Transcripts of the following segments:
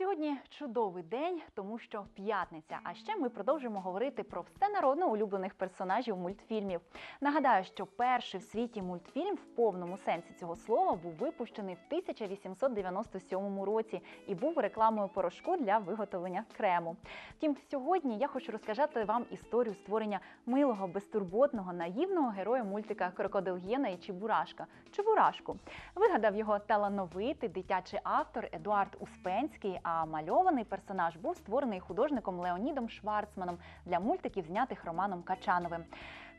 Сьогодні чудовий день, тому що п'ятниця. А ще ми продовжуємо говорити про всенародно улюблених персонажів мультфільмів. Нагадаю, що перший в світі мультфільм в повному сенсі цього слова був випущений в 1897 році і був рекламою порошку для виготовлення крему. Втім, сьогодні я хочу розказати вам історію створення милого, безтурботного, наївного героя мультика Крокодил Гєна і Чебурашка Чебурашку. Вигадав його талановитий дитячий автор Едуард Успенський. А мальований персонаж був створений художником Леонідом Шварцманом для мультиків, знятих Романом Качановим.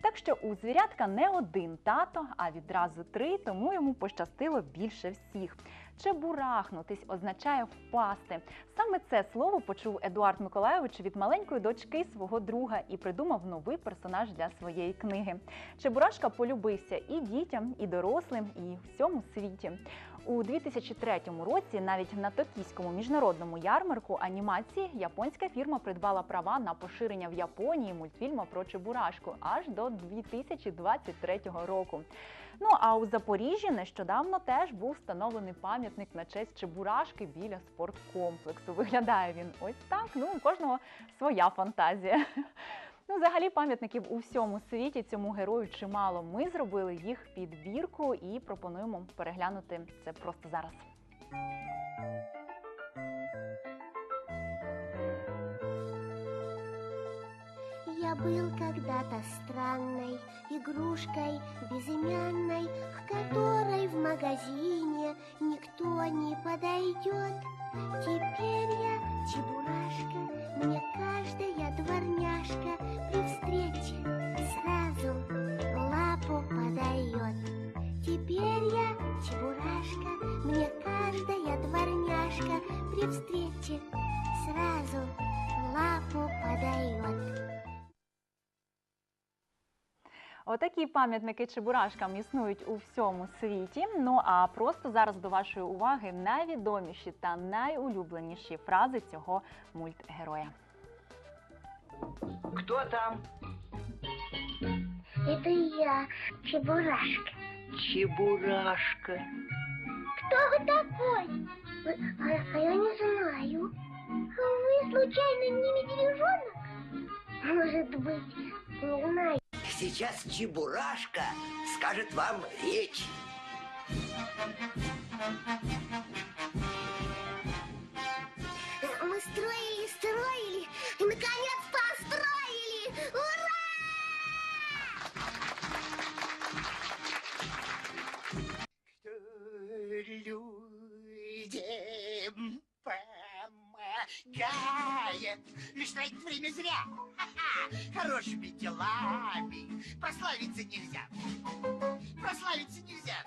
Так що у звірятка не один тато, а відразу три, тому йому пощастило більше всіх. Чебурахнутись означає впасти. Саме це слово почув Едуард Миколайович від маленької дочки свого друга і придумав новий персонаж для своєї книги. Чебурашка полюбився і дітям, і дорослим, і всьому світі. У 2003 році навіть на токійському міжнародному ярмарку анімації японська фірма придбала права на поширення в Японії мультфільму про Чебурашку аж до 2023 року. Ну а у Запоріжжі нещодавно теж був встановлений пам'ятник на честь Чебурашки біля спорткомплексу. Виглядає він ось так. Ну, у кожного своя фантазія. Ну, взагалі, пам'ятників у всьому світі цьому герою чимало. Ми зробили їх підбірку і пропонуємо переглянути це просто зараз. Я был когда-то странной игрушкой безымянной, к которой в магазине никто не подойдет. Теперь я чебурашка, мне каждая дворняжка при встрече сразу лапу подает. Теперь я чебурашка, мне каждая дворняжка при встрече сразу лапу подает. Отакі пам'ятники чебурашкам існують у всьому світі. Ну а просто зараз до вашої уваги найвідоміші та найулюбленіші фрази цього мультгероя. Кто там? Это я, Чебурашка. Чебурашка. Кто вы такой? Вы- а, а я не знаю. А Вы случайно не медвежонок? Может быть, не знаю. Сейчас Чебурашка скажет вам речь. Мы строили, строили и наконец построили. Ура! Что людям мешает, лишь тратить время зря. Ха-ха, хорошими делами прославиться нельзя. Прославиться нельзя.